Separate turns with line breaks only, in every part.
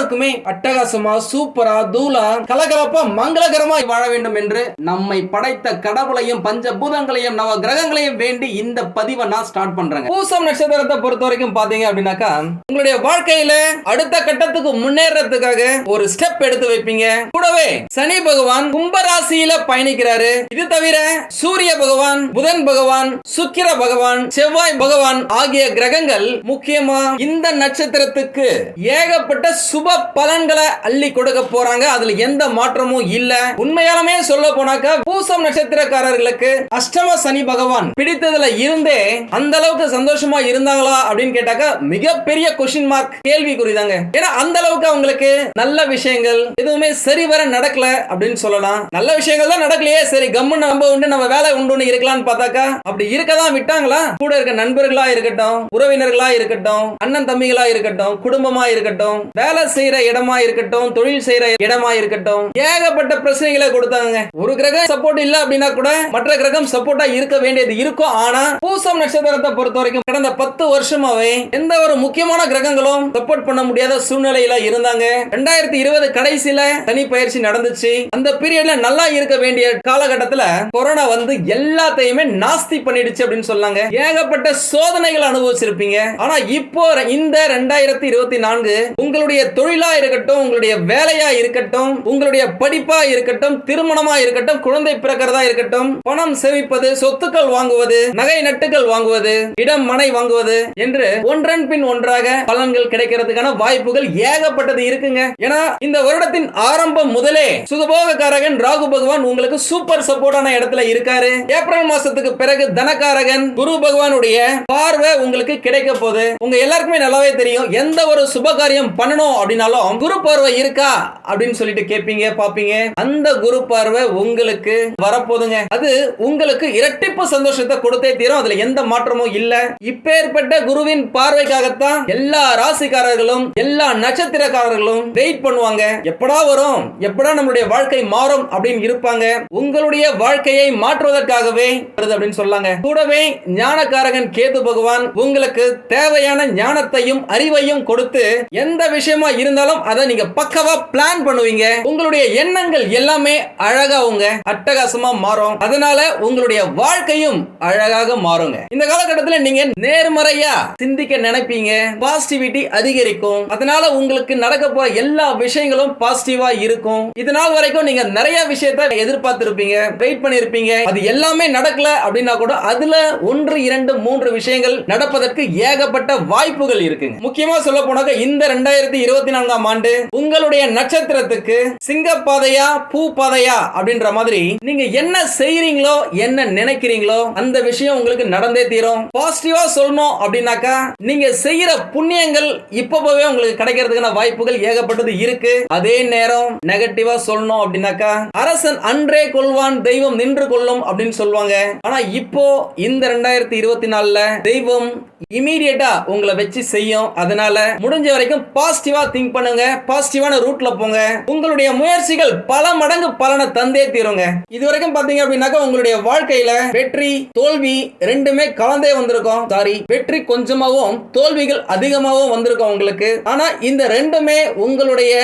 எல்லாருக்குமே அட்டகாசமா சூப்பரா தூளா கலகலப்பா மங்களகரமா வாழ வேண்டும் என்று நம்மை படைத்த கடவுளையும் பஞ்சபூதங்களையும் நவ கிரகங்களையும் வேண்டி இந்த பதிவை நான் ஸ்டார்ட் பண்றேங்க. பூசம் நட்சத்திரத்தை பொறுத்த வரைக்கும் பாத்தீங்க அப்படின்னாக்கா உங்களுடைய வாழ்க்கையில அடுத்த கட்டத்துக்கு முன்னேறதுக்காக ஒரு ஸ்டெப் எடுத்து வைப்பீங்க. கூடவே சனி பகவான் கும்பராசியில பயணிக்கிறாரு. இது தவிர சூரிய பகவான் புதன் பகவான் சுக்கிர பகவான் செவ்வாய் பகவான் ஆகிய கிரகங்கள் முக்கியமா இந்த நட்சத்திரத்துக்கு ஏகப்பட்ட சுப பலன்களை அள்ளி கொடுக்க போறாங்க. அதுல எந்த மாற்றமும் இல்ல. உண்மையாலுமே சொல்ல போனாக்கா பூசம் நட்சத்திரக்காரர்களுக்கு அஷ்டம சனி பகவான் பிடித்ததுல இருந்தே அந்த அளவுக்கு சந்தோஷமா இருந்தாங்களா அப்படின்னு கேட்டாக்க மிகப்பெரிய கொஸ்டின் மார்க் கேள்வி குறிதாங்க ஏன்னா அந்த அளவுக்கு அவங்களுக்கு நல்ல விஷயங்கள் எதுவுமே சரிவர நடக்கல அப்படின்னு சொல்லலாம். நல்ல விஷயங்கள் தான் நடக்கலையே. சரி கம்முன்னு நம்ம உண்டு நம்ம வேலை உண்டு இருக்கலாம்னு பார்த்தாக்கா அப்படி இருக்கதான் விட்டாங்களா? கூட இருக்க நண்பர்களா இருக்கட்டும் உறவினர்களா இருக்கட்டும் அண்ணன் தம்பிகளா இருக்கட்டும் குடும்பமா இருக்கட்டும் வேலை செய்யற இடமா இருக்கட்டும் தொழில் செய்யற இடமா இருக்கட்டும் ஏகப்பட்ட பிரச்சனைகளை கொடுத்தாங்க ஒரு கிரகம் சப்போர்ட் இல்ல அப்படின்னா கூட மற்ற கிரகம் சப்போர்ட்டா இருக்க வேண்டியது இருக்கும். ஆனா பூசம் நட்சத்திரத்தை பொறுத்த வரைக்கும் கடந்த பத்து வருஷமாவே எந்த ஒரு முக்கியமான கிரகங்களும் சப்போர்ட் பண்ண முடியாத சூழ்நிலையில இருந்தாங்க. ரெண்டாயிரத்தி இருபது கடைசியில தனி பயிற்சி நடந்துச்சு. அந்த பீரியட்ல நல்லா இருக்க வேண்டிய காலகட்டத்துல கொரோனா வந்து எல்லாத்தையுமே நாஸ்தி பண்ணிடுச்சு அப்படின்னு சொன்னாங்க. ஏகப்பட்ட சோதனைகள் அனுபவிச்சிருப்பீங்க. ஆனா இப்போ இந்த ரெண்டாயிரத்தி இருபத்தி நான்கு உங்களுடைய தொழில் இருக்கட்டும் உங்களுடைய வேலையா இருக்கட்டும் உங்களுடைய படிப்பா இருக்கட்டும் திருமணமா இருக்கட்டும் குழந்தை பிறக்கிறதா இருக்கட்டும் பணம் சேமிப்பது சொத்துக்கள் வாங்குவது நகை நட்டுகள் வாங்குவது இடம் மனை வாங்குவது என்று ஒன்றன் பின் ஒன்றாக பலன்கள் கிடைக்கிறதுக்கான வாய்ப்புகள் ஏகப்பட்டது இருக்குங்க. ஏன்னா இந்த வருடத்தின் ஆரம்பம் முதலே சுகபோகக்காரகன் ராகு பகவான் உங்களுக்கு சூப்பர் சப்போர்ட்டான இடத்துல இருக்காரு. ஏப்ரல் மாசத்துக்கு பிறகு தனகாரகன் குரு பகவானுடைய பார்வை உங்களுக்கு கிடைக்க போகுது. உங்க எல்லாருக்குமே நல்லாவே தெரியும். எந்த ஒரு சுப காரியம் அப்படின்னு அப்படின்னாலும் குரு பார்வை இருக்கா அப்படின்னு சொல்லிட்டு கேட்பீங்க பாப்பீங்க. அந்த குரு பார்வை உங்களுக்கு வரப்போதுங்க. அது உங்களுக்கு இரட்டிப்பு சந்தோஷத்தை கொடுத்தே தீரும். அதுல எந்த மாற்றமும் இல்ல. இப்பேற்பட்ட குருவின் பார்வைக்காகத்தான் எல்லா ராசிக்காரர்களும் எல்லா நட்சத்திரக்காரர்களும் வெயிட் பண்ணுவாங்க. எப்படா வரும்? எப்படா நம்மளுடைய வாழ்க்கை மாறும் அப்படின்னு இருப்பாங்க. உங்களுடைய வாழ்க்கையை மாற்றுவதற்காகவே வருது அப்படின்னு சொல்லாங்க. கூடவே ஞானக்காரகன் கேது பகவான் உங்களுக்கு தேவையான ஞானத்தையும் அறிவையும் கொடுத்து எந்த விஷயமா இரு இருந்தாலும் அதை நீங்க பக்கவா பிளான் பண்ணுவீங்க. உங்களுடைய எண்ணங்கள் எல்லாமே அழகா உங்க அட்டகாசமா மாறும். அதனால உங்களுடைய வாழ்க்கையும் அழகாக மாறுங்க. இந்த காலகட்டத்தில் நீங்க நேர்மறையா சிந்திக்க நினைப்பீங்க. பாசிட்டிவிட்டி அதிகரிக்கும். அதனால உங்களுக்கு நடக்க போற எல்லா விஷயங்களும் பாசிட்டிவா இருக்கும். இது நாள் வரைக்கும் நீங்க நிறைய விஷயத்த எதிர்பார்த்திருப்பீங்க. வெயிட் பண்ணிருப்பீங்க. அது எல்லாமே நடக்கல அப்படின்னா கூட அதுல ஒன்று இரண்டு மூன்று விஷயங்கள் நடப்பதற்கு ஏகப்பட்ட வாய்ப்புகள் இருக்குங்க. முக்கியமா சொல்ல போனாக்க இந்த ரெண்டாயிரத்தி இருபத்தி பதினான்காம் ஆண்டு உங்களுடைய நட்சத்திரத்துக்கு சிங்க பாதையா பூ பாதையா அப்படின்ற மாதிரி நீங்க என்ன செய்யறீங்களோ என்ன நினைக்கிறீங்களோ அந்த விஷயம் உங்களுக்கு நடந்தே தீரும். பாசிட்டிவா சொல்லணும் அப்படின்னாக்கா நீங்க செய்யற புண்ணியங்கள் இப்பவே உங்களுக்கு கிடைக்கிறதுக்கான வாய்ப்புகள் ஏகப்பட்டது இருக்கு. அதே நேரம் நெகட்டிவா சொல்லணும் அப்படின்னாக்கா அரசன் அன்றே கொள்வான் தெய்வம் நின்று கொள்ளும் அப்படின்னு சொல்லுவாங்க. ஆனா இப்போ இந்த ரெண்டாயிரத்தி இருபத்தி நாலுல தெய்வம் இமீடியட்டா உங்களை வச்சு செய்யும். அதனால முடிஞ்ச வரைக்கும் பாசிட்டிவா திங்க் பண்ணுங்க. பாசிட்டிவான ரூட்ல போங்க. உங்களுடைய முயற்சிகள் பல மடங்கு பலனை தந்தே தீருங்க. இது வரைக்கும் பாத்தீங்க அப்படின்னாக்கா உங்களுடைய வாழ்க்கையில வெற்றி தோல்வி ரெண்டுமே கலந்தே வந்திருக்கும். சாரி வெற்றி கொஞ்சமாவும் தோல்விகள் அதிகமாகவும் வந்திருக்கும் உங்களுக்கு. ஆனா இந்த ரெண்டுமே உங்களுடைய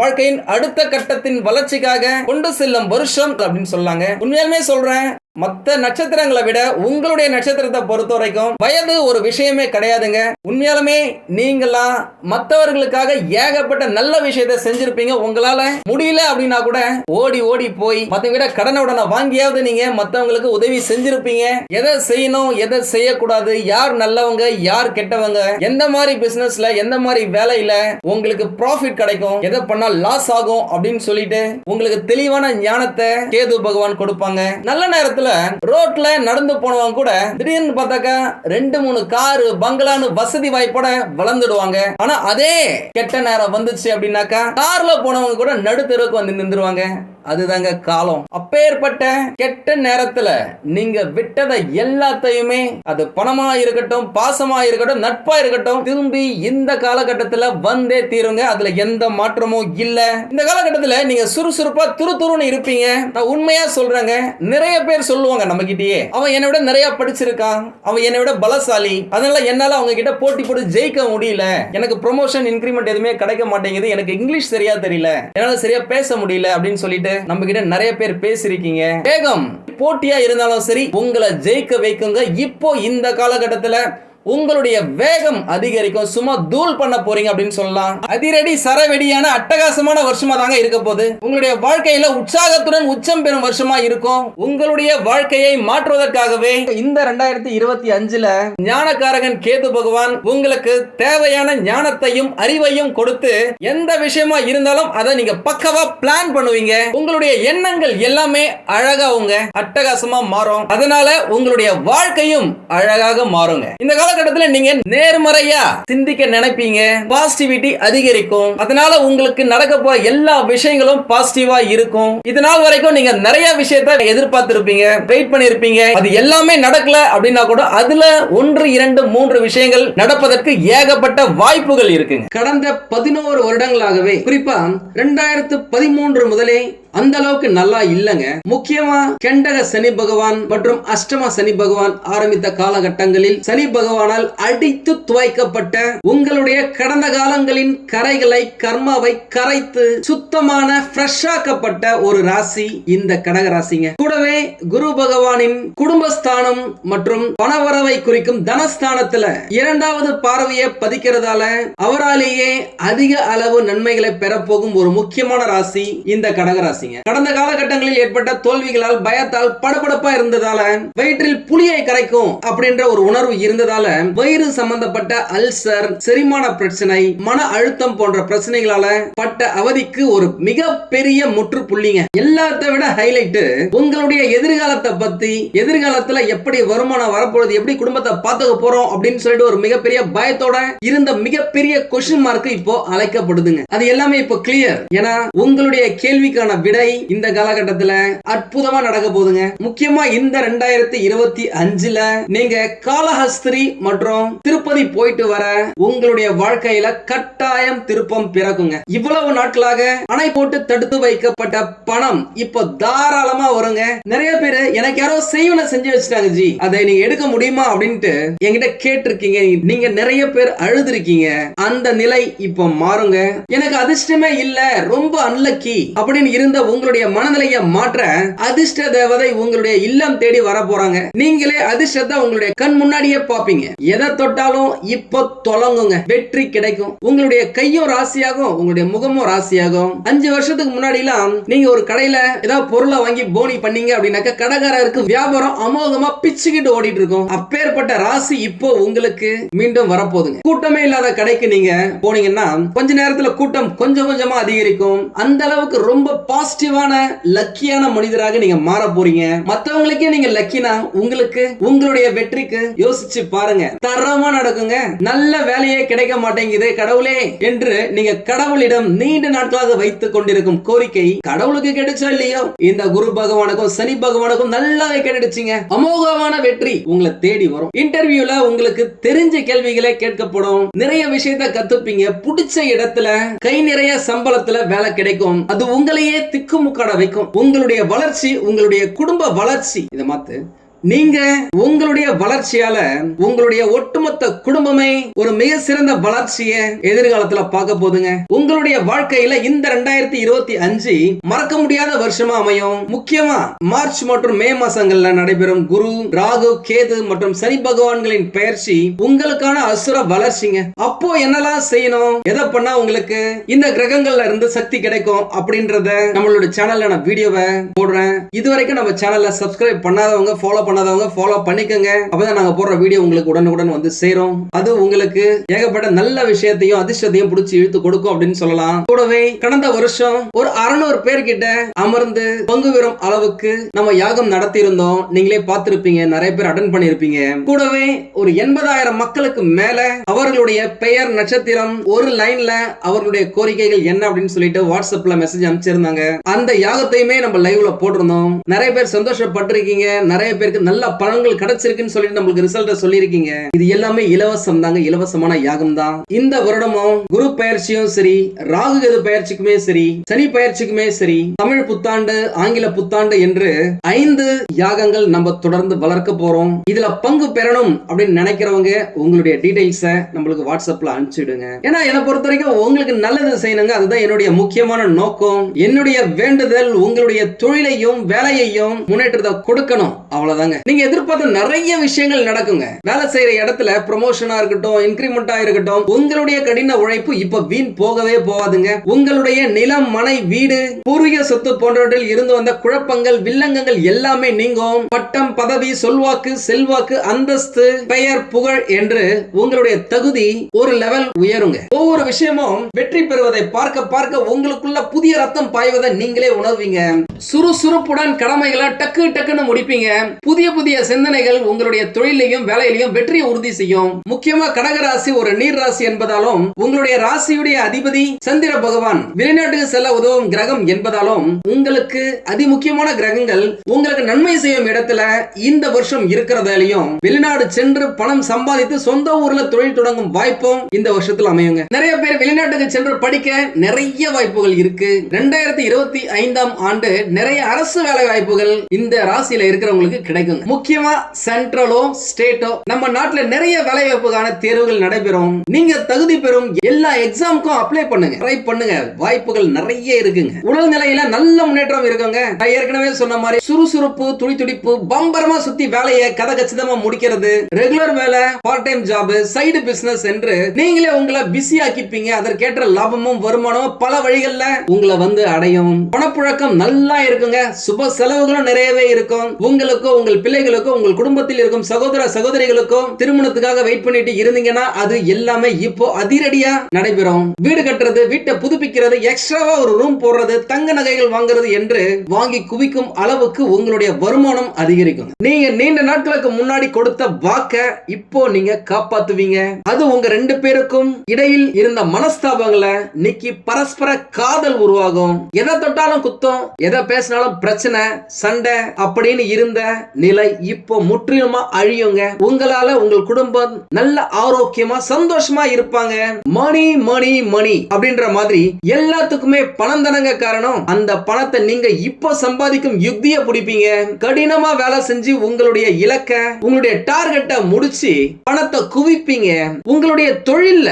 வாழ்க்கையின் அடுத்த கட்டத்தின் வளர்ச்சிக்காக கொண்டு செல்லும் வருஷம் அப்படின்னு சொல்லாங்க. உண்மையாலுமே சொல்றேன் மற்ற நட்சத்திரங்களை விட உங்களுடைய நட்சத்திரத்தை பொறுத்த வரைக்கும் வயது ஒரு விஷயமே கிடையாதுங்க. உண்மையாலுமே நீங்களாம் மற்றவர்களுக்காக ஏகப்பட்ட நல்ல விஷயத்தை செஞ்சிருப்பீங்க. உங்களால முடியல அப்படின்னா கூட ஓடி ஓடி போய் மத்த விட கடனை உடனே வாங்கியாவது நீங்க மத்தவங்களுக்கு உதவி செஞ்சிருப்பீங்க. எதை செய்யணும் எதை செய்யக்கூடாது யார் நல்லவங்க யார் கெட்டவங்க எந்த மாதிரி பிசினஸ்ல எந்த மாதிரி வேலையில உங்களுக்கு ப்ராஃபிட் கிடைக்கும் எதை பண்ணா லாஸ் ஆகும் அப்படின்னு சொல்லிட்டு உங்களுக்கு தெளிவான ஞானத்தை கேது பகவான் கொடுப்பாங்க. நல்ல நேரத்தில் காலத்துல ரோட்ல நடந்து போனவங்க கூட திடீர்னு பார்த்தாக்கா ரெண்டு மூணு காரு பங்களான்னு வசதி வாய்ப்போட வளர்ந்துடுவாங்க. ஆனா அதே கெட்ட நேரம் வந்துச்சு அப்படின்னாக்கா கார்ல போனவங்க கூட நடுத்தருக்கு வந்து நின்றுவாங்க அதுதாங்க காலம். அப்பேற்பட்ட கெட்ட நேரத்துல நீங்க விட்டதை எல்லாத்தையுமே அது பணமா இருக்கட்டும் பாசமா இருக்கட்டும் நட்பா இருக்கட்டும் திரும்பி இந்த காலகட்டத்துல வந்தே தீருங்க. அதுல எந்த மாற்றமும் இல்ல. இந்த காலகட்டத்துல நீங்க சுறுசுறுப்பா துரு துருன்னு இருப்பீங்க. நான் உண்மையா சொல்றேங்க. நிறைய பேர் சொல்லுவாங்க நம்ம கிட்டயே அவன் என்னை விட நிறைய படிச்சிருக்கான். அவன் என்னை விட பலசாலி. அதனால என்னால அவங்க கிட்ட போட்டி போட்டு ஜெயிக்க முடியல. எனக்கு ப்ரொமோஷன் இன்க்ரிமெண்ட் எதுவுமே கிடைக்க மாட்டேங்குது. எனக்கு இங்கிலீஷ் சரியா தெரியல. என்னால சரியா பேச முடியல. அப்படின்னு சொல்லிட்டு நம்ம கிட்ட நிறைய பேர் பேசிருக்கீங்க வேகம் போட்டியா இருந்தாலும் சரி உங்களை ஜெயிக்க வைக்குங்க. இப்போ இந்த காலகட்டத்துல உங்களுடைய வேகம் அதிகரிக்கும். சும்மா தூள் பண்ண போறீங்க அப்படின்னு சொல்லலாம். அதிரடி சரவெடியான அட்டகாசமான வருஷமா தாங்க இருக்க போகுது. உங்களுடைய வாழ்க்கையில உற்சாகத்துடன் உச்சம் பெறும் வருஷமா இருக்கும். உங்களுடைய வாழ்க்கையை மாற்றுவதற்காகவே இந்த ரெண்டாயிரத்தி இருபத்தி அஞ்சுல ஞானக்காரகன் கேது பகவான் உங்களுக்கு தேவையான ஞானத்தையும் அறிவையும் கொடுத்து எந்த விஷயமா இருந்தாலும் அதை நீங்க பக்கவா பிளான் பண்ணுவீங்க. உங்களுடைய எண்ணங்கள் எல்லாமே அழகா உங்க அட்டகாசமா மாறும். அதனால உங்களுடைய வாழ்க்கையும் அழகாக மாறுங்க. இந்த காலகட்டத்துல நீங்க நேர்மறையா சிந்திக்க நினைப்பீங்க. பாசிட்டிவிட்டி அதிகரிக்கும். அதனால உங்களுக்கு நடக்க போற எல்லா விஷயங்களும் பாசிட்டிவா இருக்கும். இது நாள் வரைக்கும் நீங்க நிறைய விஷயத்த எதிர்பார்த்திருப்பீங்க. வெயிட் பண்ணிருப்பீங்க. அது எல்லாமே நடக்கல அப்படின்னா கூட அதுல ஒன்று இரண்டு மூன்று விஷயங்கள் நடப்பதற்கு ஏகப்பட்ட வாய்ப்புகள் இருக்குங்க. கடந்த பதினோரு வருடங்களாகவே குறிப்பா ரெண்டாயிரத்து பதிமூன்று முதலே அந்த அளவுக்கு நல்லா இல்லைங்க. முக்கியமா கெண்டக சனி பகவான் மற்றும் அஷ்டம சனி பகவான் ஆரம்பித்த காலகட்டங்களில் சனி பகவானால் அடித்து துவைக்கப்பட்ட உங்களுடைய கடந்த காலங்களின் கரைகளை கர்மாவை கரைத்து சுத்தமான ஃப்ரெஷ்ஷாக்கப்பட்ட ஒரு ராசி இந்த கடக ராசிங்க. கூடவே குரு பகவானின் குடும்பஸ்தானம் மற்றும் பணவரவை குறிக்கும் தனஸ்தானத்துல இரண்டாவது பார்வையை பதிக்கிறதால அவராலேயே அதிக அளவு நன்மைகளை பெறப்போகும் ஒரு முக்கியமான ராசி இந்த கடகராசி ராசிங்க. கடந்த காலகட்டங்களில் ஏற்பட்ட தோல்விகளால் பயத்தால் படபடப்பா இருந்ததால வயிற்றில் புளியை கரைக்கும் அப்படின்ற ஒரு உணர்வு இருந்ததால வயிறு சம்பந்தப்பட்ட அல்சர் செரிமான பிரச்சனை மன அழுத்தம் போன்ற பிரச்சனைகளால பட்ட அவதிக்கு ஒரு மிக பெரிய முற்றுப்புள்ளிங்க. எல்லாத்த விட ஹைலைட் உங்களுடைய எதிர்காலத்தை பத்தி எதிர்காலத்துல எப்படி வருமானம் வரப்போகுது எப்படி குடும்பத்தை பார்த்துக்க போறோம் அப்படின்னு சொல்லிட்டு ஒரு மிகப்பெரிய பயத்தோட இருந்த மிகப்பெரிய கொஸ்டின் மார்க் இப்போ அழைக்கப்படுதுங்க. அது எல்லாமே இப்போ கிளியர் ஏன்னா உங்களுடைய கேள்விக்கான விடை இந்த காலகட்டத்துல அற்புதமா நடக்க போகுதுங்க. முக்கியமா இந்த ரெண்டாயிரத்தி இருபத்தி அஞ்சுல நீங்க காளஹஸ்திரி மற்றும் திருப்பதி போயிட்டு வர உங்களுடைய வாழ்க்கையில கட்டாயம் திருப்பம் பிறக்குங்க. இவ்வளவு நாட்களாக அணை போட்டு தடுத்து வைக்கப்பட்ட பணம் இப்போ தாராளமா வருங்க. நிறைய பேர் எனக்கு யாரோ செய்வன செஞ்சு வச்சுட்டாங்க ஜி. அதை நீங்க எடுக்க முடியுமா அப்படின்ட்டு என்கிட்ட கேட்டிருக்கீங்க. நீங்க நிறைய பேர் அழுதுருக்கீங்க. அந்த நிலை இப்போ மாறுங்க. எனக்கு அதிர்ஷ்டமே இல்ல. ரொம்ப அன்லக்கி அப்படின்னு இருந்த உங்களுடைய மனநிலையை மாற்ற அதிர்ஷ்ட தேவதை உங்களுடைய இல்லம் தேடி வர போறாங்க நீங்களே அதிர்ஷ்டத்தை உங்களுடைய கண் முன்னாடியே பாப்பீங்க எதை தொட்டாலும் இப்ப தொலங்குங்க. வெற்றி கிடைக்கும். உங்களுடைய கையும் ராசியாகும் உங்களுடைய முகமும் ராசியாகும். அஞ்சு வருஷத்துக்கு முன்னாடி எல்லாம் நீங்க ஒரு கடையில ஏதாவது பொருளை வாங்கி போனி பண்ணீங்க அப்படின்னாக்க கடைக்காரருக்கு வியாபாரம் அமோகமா பிச்சுக்கிட்டு ஓடிட்டு இருக்கும் அப்பேற்பட்ட ராசி இப்போ உங்களுக்கு மீண்டும் வரப்போகுதுங்க. கூட்டமே இல்லாத கடைக்கு நீங்க போனீங்கன்னா கொஞ்ச நேரத்துல கூட்டம் கொஞ்சம் கொஞ்சமா அதிகரிக்கும். அந்த அளவுக்கு ரொம்ப பாசிட்டிவான லக்கியான மனிதராக நீங்க மாற போறீங்க. மத்தவங்களுக்கே நீங்க லக்கினா உங்களுக்கு உங்களுடைய வெற்றிக்கு யோசிச்சு பாருங்க. தரமா நடக்குங்க. நல்ல வேலையே கிடைக்க மாட்டேங்குது கடவுளே என்று நீங்க கடவுளிடம் நீண்ட நாட்களாக வைத்துக் கொண்டிருக்கும் கோரிக்கை கடவுளுக்கு கிடைச்சா இல்லையோ? இந்த குரு பகவானுக்கும் சனி பகவானுக்கும் நல்லாவே கிடைச்சிங்க அமோகமான வெற்றி உங்களை தேடி வரும். இன்டர்வியூல உங்களுக்கு தெரிஞ்ச கேள்விகளே கேட்கப்படும். நிறைய விஷயத்த கத்துப்பீங்க. பிடிச்ச இடத்துல கை நிறைய சம்பளத்துல வேலை கிடைக்கும். அது உங்களையே திக்குமுக்காட வைக்கும். உங்களுடைய வளர்ச்சி உங்களுடைய குடும்ப வளர்ச்சி. இதை மாத்து. நீங்க உங்களுடைய வளர்ச்சியால உங்களுடைய ஒட்டுமொத்த குடும்பமே ஒரு மிக சிறந்த வளர்ச்சியை எதிர்காலத்துல பார்க்க போதுங்க உங்களுடைய வாழ்க்கையில இந்த ரெண்டாயிரத்தி இருபத்தி அஞ்சு மறக்க முடியாத வருஷமா அமையும். முக்கியமா மார்ச் மற்றும் மே மாசங்கள்ல நடைபெறும் குரு ராகு கேது மற்றும் சனி பகவான்களின் பெயர்ச்சி உங்களுக்கான அசுர வளர்ச்சிங்க. அப்போ என்னெல்லாம் செய்யணும்? எதை பண்ணா உங்களுக்கு இந்த கிரகங்கள்ல இருந்து சக்தி கிடைக்கும் அப்படின்றத நம்மளோட சேனல்ல நான் வீடியோவை போடுறேன். இது வரைக்கும் நம்ம சேனல்ல சப்ஸ்கிரைப் பண்ணாதவங்க ஃபாலோ பண்ணாதவங்க ஃபாலோ பண்ணிக்கோங்க. அப்பதான் நாங்க போடுற வீடியோ உங்களுக்கு உடனுக்குடன் வந்து சேரும். அது உங்களுக்கு ஏகப்பட்ட நல்ல விஷயத்தையும் அதிர்ஷ்டத்தையும் பிடிச்சி இழுத்து கொடுக்கும் அப்படின்னு சொல்லலாம். கூடவே கடந்த வருஷம் ஒரு அறுநூறு பேர் கிட்ட அமர்ந்து பங்கு பெறும் அளவுக்கு நம்ம யாகம் நடத்தி இருந்தோம் நீங்களே பார்த்திருப்பீங்க நிறைய பேர் அட்டன் பண்ணிருப்பீங்க கூடவே ஒரு எண்பதாயிரம் மக்களுக்கு மேல அவர்களுடைய பெயர் நட்சத்திரம் ஒரு லைன்ல அவர்களுடைய கோரிக்கைகள் என்ன அப்படின்னு சொல்லிட்டு வாட்ஸ்அப்ல மெசேஜ் அனுப்பிச்சிருந்தாங்க. அந்த யாகத்தையுமே நம்ம லைவ்ல போட்டிருந்தோம். நிறைய பேர் சந்தோஷப்பட்டிருக்கீங்க. நிறைய பேருக்கு நல்ல பலன்கள் கிடைச்சிருக்குன்னு சொல்லிட்டு நம்மளுக்கு ரிசல்ட்ட சொல்லியிருக்கீங்க. இது எல்லாமே இலவசம் தாங்க இலவசமான யாகம் தான். இந்த வருடமும் குரு பயிற்சியும் சரி ராகு கெது பயிற்சிக்குமே சரி சனி பயிற்சிக்குமே சரி தமிழ் புத்தாண்டு ஆங்கில புத்தாண்டு என்று ஐந்து யாகங்கள் நம்ம தொடர்ந்து வளர்க்க போறோம். இதுல பங்கு பெறணும் அப்படின்னு நினைக்கிறவங்க உங்களுடைய டீடைல்ஸ நம்மளுக்கு வாட்ஸ்அப்ல அனுப்பிச்சிடுங்க. ஏன்னா என்னை பொறுத்த வரைக்கும் உங்களுக்கு நல்லது செய்யணுங்க. அதுதான் என்னுடைய முக்கியமான நோக்கம். என்னுடைய வேண்டுதல் உங்களுடைய தொழிலையும் வேலையையும் முன்னேற்றத்தை கொடுக்கணும். அவ்வளவுதாங்க. நீங்க எதிர்பார்த்த நிறைய விஷயங்கள் நடக்குங்க. வேலை செய்யற இடத்துல ப்ரொமோஷனா இருக்கட்டும் இன்கிரிமெண்டா இருக்கட்டும் உங்களுடைய கடின உழைப்பு இப்ப வீண் போகவே போகாதுங்க. உங்களுடைய நிலம் மனை வீடு பூர்வீக சொத்து போன்றவற்றில் இருந்து வந்த குழப்பங்கள் வில்லங்கங்கள் எல்லாமே நீங்கும். பட்டம் பதவி சொல்வாக்கு செல்வாக்கு அந்தஸ்து பெயர் புகழ் என்று உங்களுடைய தகுதி ஒரு லெவல் உயருங்க. ஒவ்வொரு விஷயமும் வெற்றி பெறுவதை பார்க்க பார்க்க உங்களுக்குள்ள புதிய ரத்தம் பாய்வதை நீங்களே உணர்வீங்க. சுறுசுறுப்புடன் கடமைகளை டக்கு டக்குன்னு முடிப்பீங்க. புதிய புதிய சிந்தனைகள் உங்களுடைய தொழிலையும் வேலையிலையும் வெற்றியை உறுதி செய்யும். முக்கியமா கடக ராசி ஒரு நீர் ராசி என்பதாலும் உங்களுடைய ராசியுடைய அதிபதி சந்திர பகவான் வெளிநாட்டுக்கு செல்ல உதவும் கிரகம் என்பதாலும் உங்களுக்கு அதிமுக்கியமான கிரகங்கள் உங்களுக்கு நன்மை செய்யும் இடத்துல இந்த வருஷம் இருக்கிறதாலையும் வெளிநாடு சென்று பணம் சம்பாதித்து சொந்த ஊர்ல தொழில் தொடங்கும் வாய்ப்பும் இந்த வருஷத்துல அமையுங்க. நிறைய பேர் வெளிநாட்டுக்கு சென்று படிக்க நிறைய வாய்ப்புகள் இருக்கு. ரெண்டாயிரத்தி இருபத்தி ஐந்தாம் ஆண்டு நிறைய அரசு வேலை வாய்ப்புகள் இந்த ராசியில இருக்கிறவங்களுக்கு கிடைக்கும் இருக்குங்க முக்கியமா சென்ட்ரலோ ஸ்டேட்டோ நம்ம நாட்டுல நிறைய வேலை வாய்ப்புக்கான தேர்வுகள் நடைபெறும். நீங்க தகுதி பெறும் எல்லா எக்ஸாமுக்கும் அப்ளை பண்ணுங்க. ட்ரை பண்ணுங்க. வாய்ப்புகள் நிறைய இருக்குங்க. உடல் நிலையில நல்ல முன்னேற்றம் இருக்குங்க. நான் ஏற்கனவே சொன்ன மாதிரி சுறுசுறுப்பு துடி துடிப்பு பம்பரமா சுத்தி வேலையை கதை கச்சிதமா முடிக்கிறது ரெகுலர் வேலை part time job side business என்று நீங்களே உங்களை பிஸி ஆக்கிப்பீங்க. அதற்கேற்ற லாபமும் வருமானமும் பல வழிகள்ல உங்களை வந்து அடையும். பணப்புழக்கம் நல்லா இருக்குங்க. சுப செலவுகளும் நிறையவே இருக்கும். உங்களுக்கும் உங்கள் பிள்ளைகளுக்கும் உங்கள் குடும்பத்தில் இருக்கும் சகோதர சகோதரிகளுக்கும் திருமணத்துக்காக வெயிட் பண்ணிட்டு இருந்தீங்கன்னா அது எல்லாமே இப்போ அதிரடியா நடைபெறும். வீடு கட்டுறது வீட்டை புதுப்பிக்கிறது எக்ஸ்ட்ராவா ஒரு ரூம் போடுறது தங்க நகைகள் வாங்குறது என்று வாங்கி குவிக்கும் அளவுக்கு உங்களுடைய வருமானம் அதிகரிக்கும். நீங்க நீண்ட நாட்களுக்கு முன்னாடி கொடுத்த வாக்க இப்போ நீங்க காப்பாத்துவீங்க. அது உங்க ரெண்டு பேருக்கும் இடையில் இருந்த மனஸ்தாபங்களை நீக்கி பரஸ்பர காதல் உருவாகும். எதை தொட்டாலும் குத்தம் எதை பேசினாலும் பிரச்சனை சண்டை அப்படின்னு இருந்த நிலை இப்போ முற்றிலுமா அழியுங்க. உங்களால உங்கள் குடும்பம் நல்ல ஆரோக்கியமா சந்தோஷமா இருப்பாங்க. மணி மணி மணி அப்படின்ற மாதிரி எல்லாத்துக்குமே பணம் தானங்க காரணம். அந்த பணத்தை நீங்க இப்போ சம்பாதிக்கும் யுக்திய பிடிப்பீங்க. கடினமா வேலை செஞ்சு உங்களுடைய இலக்க உங்களுடைய டார்கெட்டை முடிச்சு பணத்தை குவிப்பீங்க. உங்களுடைய தொழில்ல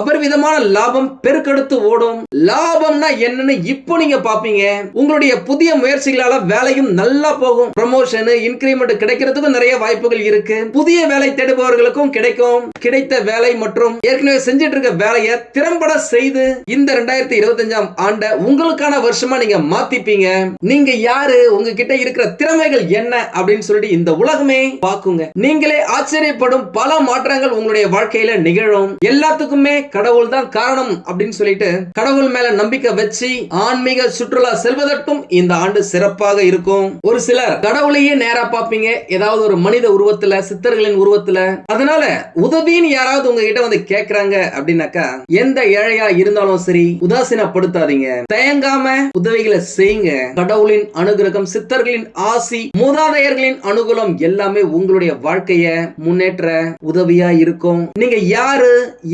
அபரிவிதமான லாபம் பெருக்கெடுத்து ஓடும். லாபம்னா என்னன்னு இப்போ நீங்க பாப்பீங்க உங்களுடைய புதிய முயற்சிகளால வேலையும் நல்லா போகும். ப்ரமோஷன் இன்கிரிமெண்ட் கிடைக்கிறதுக்கும் நிறைய வாய்ப்புகள் இருக்கு. புதிய வேலை தேடுபவர்களுக்கும் கிடைக்கும். கிடைத்த வேலை மற்றும் ஏற்கனவே செஞ்சிட்டு இருக்க வேலையை திறம்பட செய்து இந்த ரெண்டாயிரத்தி இருபத்தஞ்சாம் ஆண்ட உங்களுக்கான வருஷமா நீங்க மாத்திப்பீங்க. நீங்க யாரு? உங்ககிட்ட இருக்கிற திறமைகள் என்ன? அப்படின்னு சொல்லிட்டு இந்த உலகமே பாக்குங்க நீங்களே ஆச்சரியப்படும் பல மாற்றங்கள் உங்களுடைய வாழ்க்கையில நிகழும். எல்லாத்துக்குமே கடவுள் தான் காரணம் அப்படின்னு சொல்லிட்டு கடவுள் மேல நம்பிக்கை வச்சு ஆன்மீக சுற்றுலா செல்வதற்கும் இந்த ஆண்டு சிறப்பாக இருக்கும். ஒரு சிலர் கடவுளையே நேரா பார்ப்பீங்க. ஏதாவது ஒரு மனித உருவத்துல சித்தர்களின் உருவத்துல. அதனால உதவின்னு யாராவது உங்ககிட்ட வந்து கேக்குறாங்க அப்படின்னாக்கா எந்த ஏழையா இருந்தாலும் சரி உதாசீனப்படுத்தாதீங்க. தயங்காம உதவிகளை செய்யுங்க. கடவுளின் அனுகிரகம் சித்தர்களின் ஆசி மூதாதையர்களின் அனுகூலம் எல்லாமே உங்களுடைய வாழ்க்கைய முன்னேற்ற உதவியா இருக்கும். நீங்க யாரு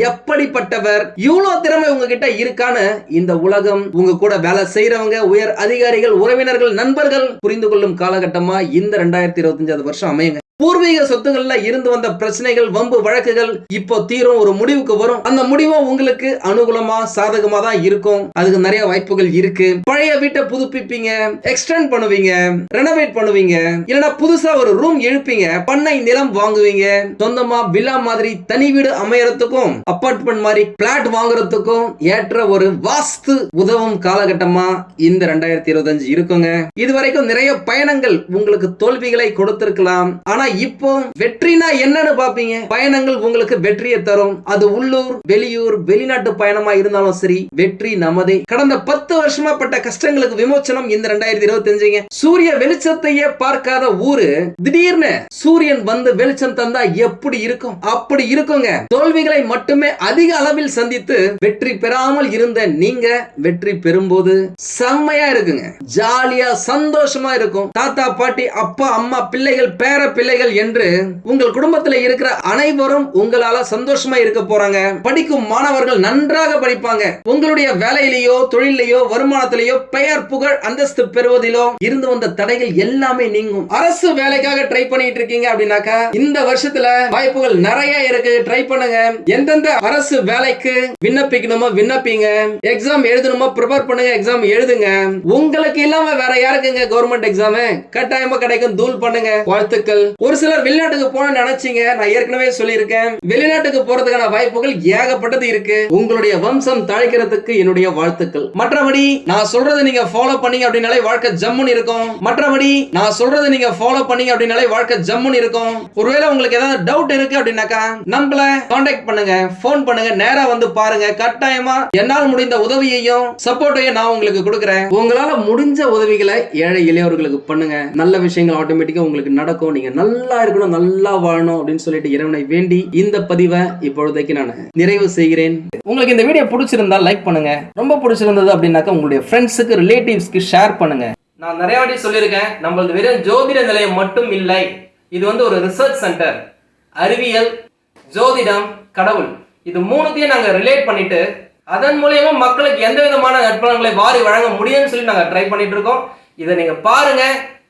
எப்படிப்பட்டவர் இவ்வளவு திறமை உங்ககிட்ட இருக்கான்னு இந்த உலகம் உங்க கூட வேலை செய்யறவங்க உயர் அதிகாரிகள் உறவினர்கள் நண்பர்கள் புரிந்து கொள்ளும் காலகட்டமா இந்த ரெண்டாயிரத்தி ரெண்டாயிரத்தி இருபத்தஞ்சாவது வருஷம் அமையுங்க. பூர்வீக சொத்துக்கள்ல இருந்து வந்த பிரச்சனைகள் வம்பு வழக்குகள் இப்போ தீரும் ஒரு முடிவுக்கு வரும். அந்த முடிவும் உங்களுக்கு அனுகூலமா சாதகமா தான் இருக்கும். அதுக்கு நிறைய வாய்ப்புகள் இருக்கு. பழைய வீட்டை புதுப்பிப்பீங்க எக்ஸ்டெண்ட் பண்ணுவீங்க ரெனோவேட் பண்ணுவீங்க இல்லனா புதுசா ஒரு ரூம் எழுப்பீங்க பண்ணை நிலம் வாங்குவீங்க சொந்தமா வில்லா மாதிரி தனி வீடு அமையறதுக்கும் அபார்ட்மெண்ட் மாதிரி பிளாட் வாங்குறதுக்கும் ஏற்ற ஒரு வாஸ்து உதவும் காலகட்டமா இந்த ரெண்டாயிரத்தி இருபத்தஞ்சு இருக்குங்க. இதுவரைக்கும் நிறைய பயணங்கள் உங்களுக்கு தோல்விகளை கொடுத்திருக்கலாம். ஆனா இப்போ வெற்றினா என்னன்னு பாப்பீங்க? பயணங்கள் உங்களுக்கு வெற்றியை தரும். அது உள்ளூர் வெளியூர் வெளிநாட்டு பயணமா இருந்தாலும் சரி வெற்றி நமதே. கடந்த பத்து வருஷமா பட்ட கஷ்டங்களுக்கு விமோச்சனம் இந்த ரெண்டாயிரத்தி இருபத்தி சூரிய வெளிச்சத்தையே பார்க்காத ஊரு திடீர்னு சூரியன் வந்து வெளிச்சம் தந்தா எப்படி இருக்கும்? அப்படி இருக்குங்க. தோல்விகளை மட்டுமே அதிக அளவில் சந்தித்து வெற்றி பெறாமல் இருந்த நீங்க வெற்றி பெறும்போது செம்மையா இருக்குங்க. ஜாலியா சந்தோஷமா இருக்கும். தாத்தா பாட்டி அப்பா அம்மா பிள்ளைகள் பேர பிள்ளைகள் என்று உங்கள் குடும்பத்துல இருக்கிற அனைவரும் உங்களால சந்தோஷமா இருக்க போறாங்க. படிக்கும் மாணவர்கள் நன்றாக படிப்பாங்க. உங்களுடைய வேலையிலேயோ தொழிலையோ வருமானத்திலேயோ பெயர் புகழ் அந்தஸ்து பெறுவதிலோ இருந்து வந்த தடைகள் எல்லாமே நீங்கும். அரசு வேலைக்காக ட்ரை பண்ணிட்டு இருக்கீங்க அப்படின்னாக்கா இந்த வருஷத்துல வாய்ப்புகள் நிறைய இருக்கு. ட்ரை பண்ணுங்க. எந்தெந்த அரசு வேலைக்கு விண்ணப்பிக்கணுமோ விண்ணப்பிங்க. எக்ஸாம் எழுதணுமோ ப்ரிப்பேர் பண்ணுங்க. எக்ஸாம் எழுதுங்க. உங்களுக்கு இல்லாம வேற யாருக்குங்க கவர்மெண்ட் எக்ஸாம் கட்டாயமா கிடைக்கும். தூள் பண்ணுங்க. வாழ்த்துக்கள். ஒரு சிலர் வெளிநாட்டுக்கு போன நினைச்சீங்க. நான் ஏற்கனவே சொல்லியிருக்கேன். வெளிநாட்டுக்கு போறதுக்கான வாய்ப்புகள் ஏகப்பட்டது இருக்கு. உங்களுடைய வம்சம் தழைக்கிறதுக்கு என்னுடைய வாழ்த்துக்கள். மற்றபடி நான் சொல்றதை நீங்க ஃபாலோ பண்ணீங்க அப்படின்னாலே வாழ்க்கை ஜம்முன்னு இருக்கும். மற்றபடி நான் சொல்றதை நீங்க ஃபாலோ பண்ணீங்க அப்படின்னாலே வாழ்க்கை ஜம்முன்னு இருக்கும். ஒருவேளை உங்களுக்கு ஏதாவது டவுட் இருக்கு அப்படின்னாக்கா நம்மள காண்டாக்ட் பண்ணுங்க ஃபோன் பண்ணுங்க நேரா வந்து பாருங்க. கட்டாயமா என்னால் முடிந்த உதவியையும் சப்போர்ட்டையும் நான் உங்களுக்கு கொடுக்குறேன். உங்களால முடிஞ்ச உதவிகளை ஏழை எளியவர்களுக்கு பண்ணுங்க. நல்ல விஷயங்கள் ஆட்டோமேட்டிக்கா உங்களுக்கு நடக்கும். நீங்க நல்ல நல்லா இருக்கணும் நல்லா வாழணும் அப்படின்னு சொல்லிட்டு இறைவனை வேண்டி இந்த பதிவை இப்பொழுதைக்கு நான் நிறைவு செய்கிறேன். உங்களுக்கு இந்த வீடியோ பிடிச்சிருந்தா லைக் பண்ணுங்க. ரொம்ப பிடிச்சிருந்தது அப்படின்னாக்கா உங்களுடைய ஃப்ரெண்ட்ஸுக்கு ரிலேட்டிவ்ஸ்க்கு ஷேர் பண்ணுங்க. நான் நிறைய வாட்டி சொல்லியிருக்கேன் நம்மளது வெறும் ஜோதிட நிலையம் மட்டும் இல்லை. இது வந்து ஒரு ரிசர்ச் சென்டர் அறிவியல் ஜோதிடம் கடவுள். இது மூணுத்தையும் நாங்கள் ரிலேட் பண்ணிட்டு அதன் மூலியமா மக்களுக்கு எந்த விதமான நற்பலன்களை வாரி வழங்க முடியும்னு சொல்லி நாங்கள் ட்ரை பண்ணிட்டு இருக்கோம். இதை நீங்க பாருங்க.